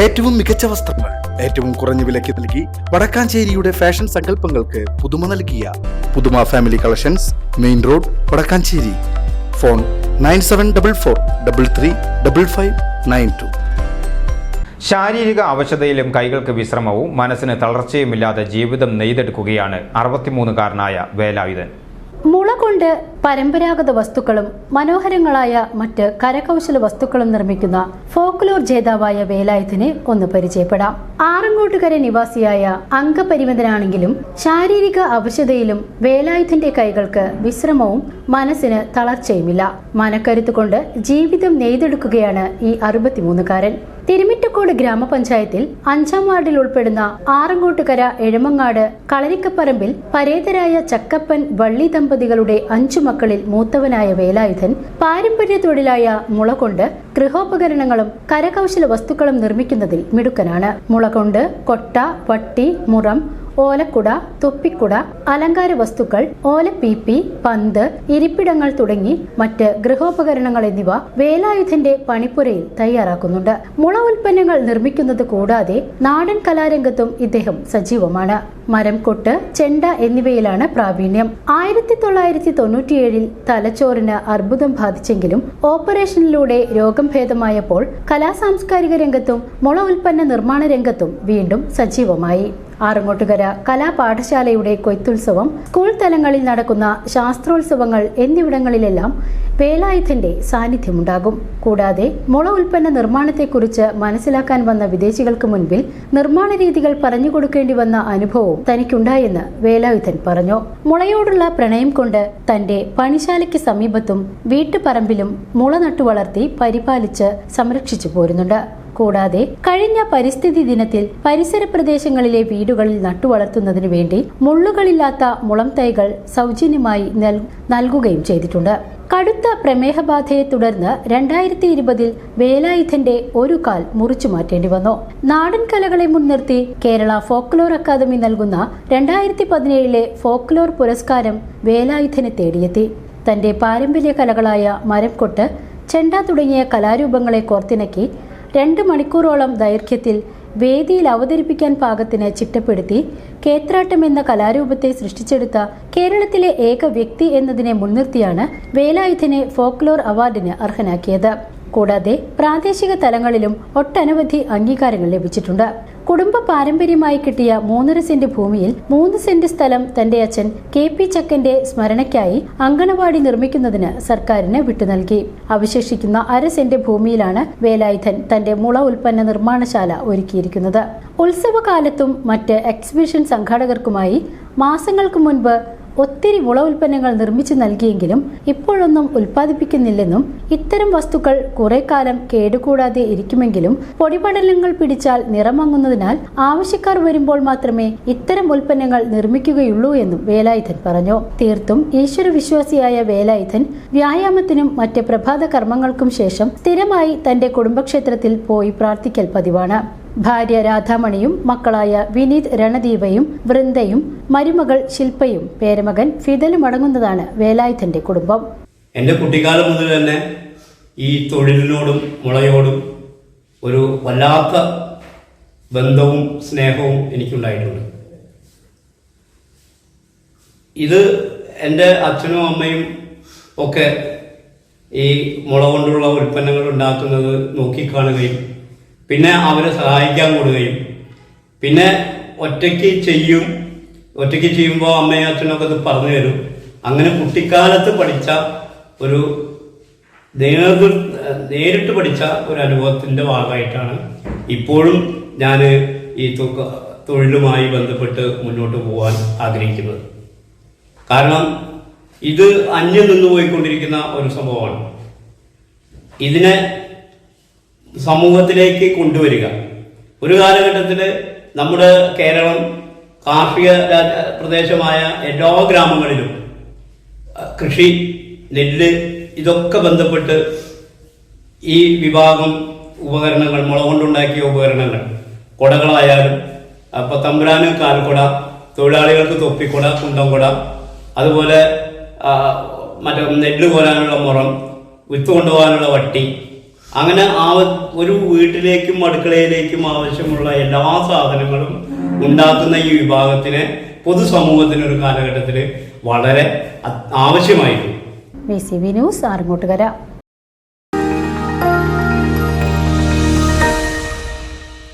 ഏറ്റവും മികച്ച വസ്ത്രങ്ങൾ ഏറ്റവും കുറഞ്ഞ വിലയ്ക്ക് നൽകി വടക്കാഞ്ചേരിയുടെ ഫാഷൻ സങ്കല്പങ്ങൾക്ക് പുതുമ നൽകിയ Puthuma family collections main road Vadakkanchery. Phone nine seven double four double three double five nine two. ശാരീരിക അവശതയിലും കൈകൾക്ക് വിശ്രമവും മനസ്സിന് തളർച്ചയുമില്ലാതെ ജീവിതം നെയ്തെടുക്കുകയാണ് അറുപത്തിമൂന്നുകാരനായ വേലായുധൻ. മുള കൊണ്ട് പരമ്പരാഗത വസ്തുക്കളും മനോഹരങ്ങളായ മറ്റ് കരകൗശല വസ്തുക്കളും നിർമ്മിക്കുന്ന ഫോക്ലോർ ജേതാവായ വേലായുധനെ ഒന്ന് പരിചയപ്പെടാം. ആറങ്ങോട്ടുകര നിവാസിയായ അംഗപരിമിതനാണെങ്കിലും ശാരീരിക അവശതയിലും വേലായുധന്റെ കൈകൾക്ക് വിശ്രമവും മനസ്സിന് തളർച്ചയുമില്ല. മനക്കരുത്ത് കൊണ്ട് ജീവിതം നെയ്തെടുക്കുകയാണ് ഈ അറുപത്തിമൂന്നുകാരൻ. തിരുമിറ്റക്കോട് ഗ്രാമപഞ്ചായത്തിൽ അഞ്ചാം വാർഡിൽ ഉൾപ്പെടുന്ന ആറങ്ങോട്ടുകര എഴമങ്ങാട് കളരിക്കപ്പറമ്പിൽ പരേതരായ ചക്കപ്പൻ വള്ളി ദമ്പതികളുടെ അഞ്ചു മക്കളിൽ മൂത്തവനായ വേലായുധൻ പാരമ്പര്യ തൊഴിലായ മുള കൊണ്ട് ഗൃഹോപകരണങ്ങളും കരകൗശല വസ്തുക്കളും നിർമ്മിക്കുന്നതിൽ മിടുക്കനാണ്. മുള കൊണ്ട് കൊട്ട വട്ടി മുറം ഓലക്കുട തൊപ്പിക്കുട അലങ്കാര വസ്തുക്കൾ ഓലപ്പീപ്പി പന്ത് ഇരിപ്പിടങ്ങൾ തുടങ്ങി മറ്റ് ഗൃഹോപകരണങ്ങൾ എന്നിവ വേലായുധന്റെ പണിപ്പുരയിൽ തയ്യാറാക്കുന്നുണ്ട്. മുള ഉൽപ്പന്നങ്ങൾ നിർമ്മിക്കുന്നത് കൂടാതെ നാടൻ കലാരംഗത്തും ഇദ്ദേഹം സജീവമാണ്. മരം കൊട്ട് ചെണ്ട എന്നിവയിലാണ് പ്രാവീണ്യം. ആയിരത്തി തൊള്ളായിരത്തി തൊണ്ണൂറ്റിയേഴിൽ തലച്ചോറിന് അർബുദം ബാധിച്ചെങ്കിലും ഓപ്പറേഷനിലൂടെ രോഗം ഭേദമായപ്പോൾ കലാസാംസ്കാരിക രംഗത്തും മുള ഉൽപ്പന്ന നിർമ്മാണ രംഗത്തും വീണ്ടും സജീവമായി. ആറങ്ങോട്ടുകര കലാപാഠശാലയുടെ കൊയ്ത്തുത്സവം സ്കൂൾ തലങ്ങളിൽ നടക്കുന്ന ശാസ്ത്രോത്സവങ്ങൾ എന്നിവിടങ്ങളിലെല്ലാം വേലായുധന്റെ സാന്നിധ്യമുണ്ടാകും. കൂടാതെ മുള ഉൽപ്പന്ന നിർമ്മാണത്തെക്കുറിച്ച് മനസ്സിലാക്കാൻ വന്ന വിദേശികൾക്ക് മുൻപിൽ നിർമ്മാണ രീതികൾ പറഞ്ഞുകൊടുക്കേണ്ടി വന്ന അനുഭവവും തനിക്കുണ്ടായെന്ന് വേലായുധൻ പറഞ്ഞു. മുളയോടുള്ള പ്രണയം കൊണ്ട് തന്റെ പണിശാലയ്ക്ക് സമീപത്തും വീട്ടുപറമ്പിലും മുള നട്ടു വളർത്തി പരിപാലിച്ച് സംരക്ഷിച്ചു പോരുന്നുണ്ട്. കൂടാതെ കഴിഞ്ഞ പരിസ്ഥിതി ദിനത്തിൽ പരിസര പ്രദേശങ്ങളിലെ വീടുകളിൽ നട്ടുവളർത്തുന്നതിനു വേണ്ടി മുള്ളുകളില്ലാത്ത മുളം തൈകൾ സൗജന്യമായി നൽ- നൽകുകയും ചെയ്തിട്ടുണ്ട്. കടുത്ത പ്രമേഹബാധയെ തുടർന്ന് രണ്ടായിരത്തി ഇരുപതിൽ വേലായുധന്റെ ഒരു കാൽ മുറിച്ചു മാറ്റേണ്ടി വന്നു. നാടൻ കലകളെ മുൻനിർത്തി കേരള ഫോക്ലോർ അക്കാദമി നൽകുന്ന രണ്ടായിരത്തി പതിനേഴിലെ ഫോക്ലോർ പുരസ്കാരം വേലായുധനെ തേടിയെത്തി. തന്റെ പാരമ്പര്യ കലകളായ മരംകൊട്ട് ചെണ്ട തുടങ്ങിയ കലാരൂപങ്ങളെ കോർത്തിണക്കി രണ്ട് മണിക്കൂറോളം ദൈർഘ്യത്തിൽ വേദിയിൽ അവതരിപ്പിക്കാൻ പാകത്തിന് ചിട്ടപ്പെടുത്തി കേത്രാട്ടം എന്ന കലാരൂപത്തെ സൃഷ്ടിച്ചെടുത്ത കേരളത്തിലെ ഏക വ്യക്തി എന്നതിനെ മുൻനിർത്തിയാണ് വേലായുധനെ ഫോക്ലോർ അവാർഡിന് അർഹനാക്കിയത്. കൂടാതെ പ്രാദേശിക തലങ്ങളിലും ഒട്ടനവധി അംഗീകാരങ്ങൾ ലഭിച്ചിട്ടുണ്ട്. കുടുംബ പാരമ്പര്യമായി കിട്ടിയ മൂന്നര സെന്റ് ഭൂമിയിൽ മൂന്ന് സെന്റ് സ്ഥലം തന്റെ അച്ഛൻ കെ പി ചക്കന്റെ സ്മരണയ്ക്കായി അങ്കണവാടി നിർമ്മിക്കുന്നതിന് സർക്കാരിന് വിട്ടു നൽകി. അവശേഷിക്കുന്ന അര സെന്റ് ഭൂമിയിലാണ് വേലായുധൻ തന്റെ മുള ഉൽപ്പന്ന നിർമ്മാണശാല ഒരുക്കിയിരിക്കുന്നത്. ഉത്സവകാലത്തും മറ്റ് എക്സിബിഷൻ സംഘാടകർക്കുമായി മാസങ്ങൾക്ക് മുൻപ് ഒത്തിരി മുള ഉൽപ്പന്നങ്ങൾ നിർമ്മിച്ചു നൽകിയെങ്കിലും ഇപ്പോഴൊന്നും ഉൽപ്പാദിപ്പിക്കുന്നില്ലെന്നും ഇത്തരം വസ്തുക്കൾ കുറെ കാലം കേടുകൂടാതെ ഇരിക്കുമെങ്കിലും പൊടിപടലങ്ങൾ പിടിച്ചാൽ നിറമങ്ങുന്നതിനാൽ ആവശ്യക്കാർ വരുമ്പോൾ മാത്രമേ ഇത്തരം ഉൽപ്പന്നങ്ങൾ നിർമ്മിക്കുകയുള്ളൂ എന്നും വേലായുധൻ പറഞ്ഞു. തീർത്തും ഈശ്വരവിശ്വാസിയായ വേലായുധൻ വ്യായാമത്തിനും മറ്റ് പ്രഭാത കർമ്മങ്ങൾക്കും ശേഷം സ്ഥിരമായി തന്റെ കുടുംബക്ഷേത്രത്തിൽ പോയി പ്രാർത്ഥിക്കൽ പതിവാണ്. ഭാര്യ രാധാമണിയും മക്കളായ വിനീത് രണദീപയും വൃന്ദയും മരുമകൾ ശില്പയും പേരമകൻ ഫിദലും അടങ്ങുന്നതാണ് വേലായുധന്റെ കുടുംബം. എന്റെ കുട്ടിക്കാലം മുതൽ തന്നെ ഈ തൊഴിലിനോടും മുളയോടും ഒരു വല്ലാത്ത ബന്ധവും സ്നേഹവും എനിക്കുണ്ടായിട്ടുണ്ട്. ഇത് എന്റെ അച്ഛനും അമ്മയും ഒക്കെ ഈ മുള കൊണ്ടുള്ള ഉൽപ്പന്നങ്ങൾ ഉണ്ടാക്കുന്നത് നോക്കിക്കാണുകയും പിന്നെ അവരെ സഹായിക്കാൻ കൂടുകയും. പിന്നെ ഒറ്റയ്ക്ക് ചെയ്യും. ഒറ്റയ്ക്ക് ചെയ്യുമ്പോൾ അമ്മയും അച്ഛനൊക്കെ അത് പറഞ്ഞു തരും. അങ്ങനെ കുട്ടിക്കാലത്ത് പഠിച്ച ഒരു നേതൃ നേരിട്ട് പഠിച്ച ഒരു അനുഭവത്തിന്റെ ഭാഗമായിട്ടാണ് ഇപ്പോഴും ഞാൻ ഈ തുക തൊഴിലുമായി ബന്ധപ്പെട്ട് മുന്നോട്ട് പോകാൻ ആഗ്രഹിക്കുന്നത്. കാരണം ഇത് അന്യം നിന്ന് പോയിക്കൊണ്ടിരിക്കുന്ന ഒരു സംഭവമാണ്. ഇതിനെ സമൂഹത്തിലേക്ക് കൊണ്ടുവരിക. ഒരു കാലഘട്ടത്തിൽ നമ്മുടെ കേരളം കാർഷിക പ്രദേശമായ എല്ലാ ഗ്രാമങ്ങളിലും കൃഷി നെല്ല് ഇതൊക്കെ ബന്ധപ്പെട്ട് ഈ വിഭാഗം ഉപകരണങ്ങൾ മുള കൊണ്ടുണ്ടാക്കിയ ഉപകരണങ്ങൾ കുടകളായാലും അപ്പോൾ തമ്പുരാന് കാൽക്കുട തൊഴിലാളികൾക്ക് തൊപ്പിക്കുട കുണ്ടംകുട അതുപോലെ മറ്റേ നെല്ല് കോരാനുള്ള മുറം വിത്ത് കൊണ്ടുപോകാനുള്ള വട്ടി അങ്ങനെ ആ ഒരു വീട്ടിലേക്കും അടുക്കളയിലേക്കും ആവശ്യമുള്ള എല്ലാ സാധനങ്ങളും ഉണ്ടാക്കുന്ന ഈ വിഭാഗത്തിന് പൊതുസമൂഹത്തിന് ഒരു കാലഘട്ടത്തിൽ വളരെ ആവശ്യമായിരുന്നു. V news